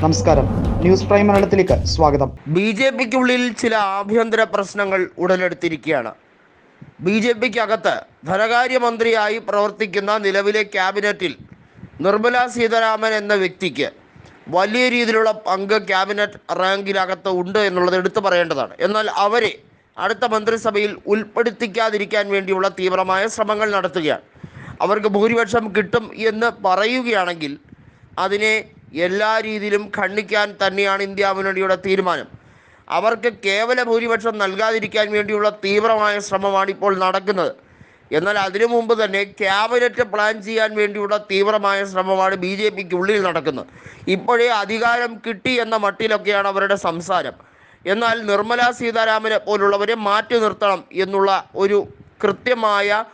നമസ്കാരം. News prime മലയാളത്തിലേക്ക് സ്വാഗതം. ബി ജെ പിക്കുള്ളിൽ ചില ആഭ്യന്തര പ്രശ്നങ്ങൾ ഉടലെടുത്തിരിക്കുകയാണ്. ബി ജെ പിക്ക് അകത്ത് ധനകാര്യമന്ത്രിയായി പ്രവർത്തിക്കുന്ന നിലവിലെ ക്യാബിനറ്റിൽ നിർമ്മല സീതാരാമൻ എന്ന വ്യക്തിക്ക് വലിയ രീതിയിലുള്ള പങ്ക് ക്യാബിനറ്റ് റാങ്കിനകത്ത് ഉണ്ട് എന്നുള്ളത് എടുത്തു പറയേണ്ടതാണ്. എന്നാൽ അവരെ അടുത്ത മന്ത്രിസഭയിൽ ഉൾപ്പെടുത്തിക്കാതിരിക്കാൻ വേണ്ടിയുള്ള തീവ്രമായ ശ്രമങ്ങൾ നടത്തുകയാണ്. അവർക്ക് ഭൂരിപക്ഷം കിട്ടും എന്ന് പറയുകയാണെങ്കിൽ അതിനെ എല്ലാ രീതിയിലും ഖണ്ഡിക്കാൻ തന്നെയാണ് ഇന്ത്യ മുന്നണിയുടെ തീരുമാനം. അവർക്ക് കേവല ഭൂരിപക്ഷം നൽകാതിരിക്കാൻ വേണ്ടിയുള്ള തീവ്രമായ ശ്രമമാണ് ഇപ്പോൾ നടക്കുന്നത്. എന്നാൽ അതിനു മുമ്പ് തന്നെ ക്യാബിനറ്റ് പ്ലാൻ ചെയ്യാൻ വേണ്ടിയുള്ള തീവ്രമായ ശ്രമമാണ് ബി ജെ പിക്ക് ഉള്ളിൽ നടക്കുന്നത്. ഇപ്പോഴേ അധികാരം കിട്ടി എന്ന മട്ടിലൊക്കെയാണ് അവരുടെ സംസാരം. എന്നാൽ നിർമ്മല സീതാരാമനെ പോലുള്ളവരെ മാറ്റി നിർത്തണം എന്നുള്ള ഒരു കൃത്യമായ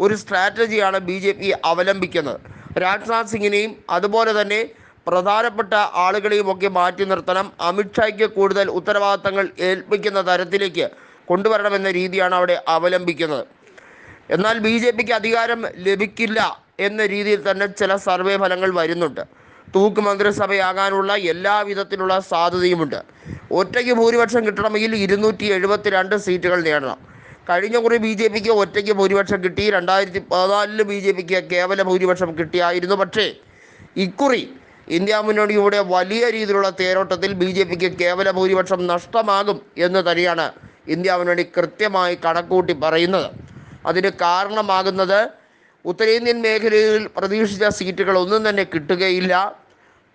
ഒരു സ്ട്രാറ്റജിയാണ് ബി ജെ പി അവലംബിക്കുന്നത്. രാജ്നാഥ് സിംഗിനെയും അതുപോലെ തന്നെ പ്രധാനപ്പെട്ട ആളുകളെയും ഒക്കെ മാറ്റി നിർത്തണം. അമിത്ഷായ്ക്ക് കൂടുതൽ ഉത്തരവാദിത്തങ്ങൾ ഏൽപ്പിക്കുന്ന തരത്തിലേക്ക് കൊണ്ടുവരണമെന്ന രീതിയാണ് അവിടെ അവലംബിക്കുന്നത്. എന്നാൽ ബി ജെ പിക്ക് അധികാരം ലഭിക്കില്ല എന്ന രീതിയിൽ തന്നെ ചില സർവേ ഫലങ്ങൾ വരുന്നുണ്ട്. തൂക്ക് മന്ത്രിസഭയാകാനുള്ള എല്ലാവിധത്തിലുള്ള സാധ്യതയുമുണ്ട്. ഒറ്റയ്ക്ക് ഭൂരിപക്ഷം കിട്ടണമെങ്കിൽ ഇരുന്നൂറ്റി എഴുപത്തി രണ്ട് സീറ്റുകൾ നേടണം. കഴിഞ്ഞ കുറി ബി ജെ പിക്ക് ഒറ്റയ്ക്ക് ഭൂരിപക്ഷം കിട്ടി. രണ്ടായിരത്തി പതിനാലിൽ ബി ജെ പിക്ക് കേവല ഭൂരിപക്ഷം കിട്ടിയായിരുന്നു. പക്ഷേ ഇക്കുറി ഇന്ത്യ മുന്നണിയുടെ വലിയ രീതിയിലുള്ള തേരോട്ടത്തിൽ ബി ജെ പിക്ക് കേവല ഭൂരിപക്ഷം നഷ്ടമാകും എന്ന് തന്നെയാണ് ഇന്ത്യ മുന്നണി കൃത്യമായി കണക്കൂട്ടി പറയുന്നത്. അതിന് കാരണമാകുന്നത് ഉത്തരേന്ത്യൻ മേഖലയിൽ പ്രതീക്ഷിച്ച സീറ്റുകൾ ഒന്നും തന്നെ കിട്ടുകയില്ല.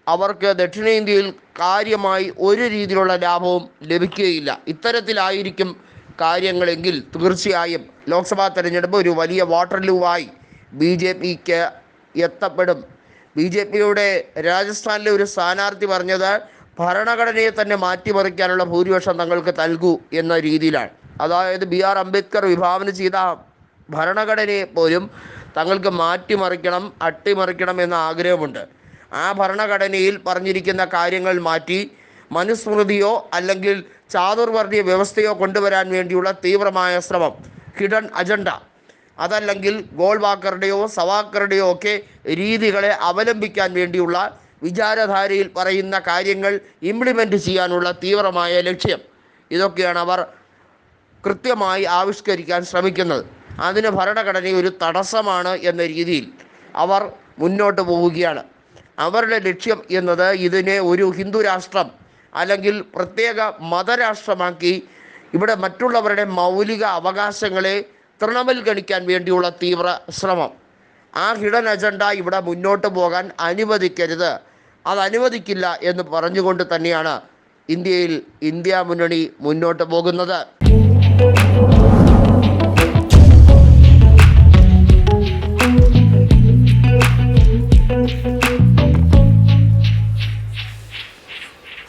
അവർക്ക് ദക്ഷിണേന്ത്യയിൽ കാര്യമായി ഒരു രീതിയിലുള്ള ലാഭവും ലഭിക്കുകയില്ല. ഇത്തരത്തിലായിരിക്കും കാര്യങ്ങളെങ്കിൽ തീർച്ചയായും ലോക്സഭാ തെരഞ്ഞെടുപ്പ് ഒരു വലിയ വാട്ടർ ലൂവായി ബി ജെ പിക്ക് എത്തപ്പെടും. ബി ജെ പിയുടെ രാജസ്ഥാനിലെ ഒരു സ്ഥാനാർത്ഥി പറഞ്ഞത് ഭരണഘടനയെ തന്നെ മാറ്റിമറിക്കാനുള്ള ഭൂരിപക്ഷം തങ്ങൾക്ക് നൽകൂ എന്ന രീതിയിലാണ്. അതായത് ബി ആർ അംബേദ്കർ വിഭാവന ചെയ്ത ഭരണഘടനയെ പോലും തങ്ങൾക്ക് മാറ്റിമറിക്കണം അട്ടിമറിക്കണം എന്ന ആഗ്രഹമുണ്ട്. ആ ഭരണഘടനയിൽ പറഞ്ഞിരിക്കുന്ന കാര്യങ്ങൾ മാറ്റി മനുസ്മൃതിയോ അല്ലെങ്കിൽ ചാതുർവർണീയ വ്യവസ്ഥയോ കൊണ്ടുവരാൻ വേണ്ടിയുള്ള തീവ്രമായ ശ്രമം ഹിഡൻ അജണ്ട അതല്ലെങ്കിൽ ഗോൾവാക്കറുടെയോ സവാക്കറുടെയോ ഒക്കെ രീതികളെ അവലംബിക്കാൻ വേണ്ടിയുള്ള വിചാരധാരയിൽ പറയുന്ന കാര്യങ്ങൾ ഇംപ്ലിമെന്റ് ചെയ്യാനുള്ള തീവ്രമായ ലക്ഷ്യം. ഇതൊക്കെയാണ് അവർ കൃത്യമായി ആവിഷ്കരിക്കാൻ ശ്രമിക്കുന്നത്. അതിന് ഭരണഘടന ഒരു തടസ്സമാണ് എന്ന രീതിയിൽ അവർ മുന്നോട്ട് പോവുകയാണ്. അവരുടെ ലക്ഷ്യം എന്നത് ഇതിനെ ഒരു ഹിന്ദു രാഷ്ട്രം അല്ലെങ്കിൽ പ്രത്യേക മതരാഷ്ട്രമാക്കി ഇവിടെ മറ്റുള്ളവരുടെ മൗലിക അവകാശങ്ങളെ തൃണവൽഗണിക്കാൻ വേണ്ടിയുള്ള തീവ്ര ശ്രമം. ആ ഹിഡൻ അജണ്ട ഇവിടെ മുന്നോട്ട് പോകാൻ അനുവദിക്കരുത്. അത് അനുവദിക്കില്ല എന്ന് പറഞ്ഞുകൊണ്ട് തന്നെയാണ് ഇന്ത്യയിൽ ഇന്ത്യ മുന്നണി മുന്നോട്ട് പോകുന്നത്.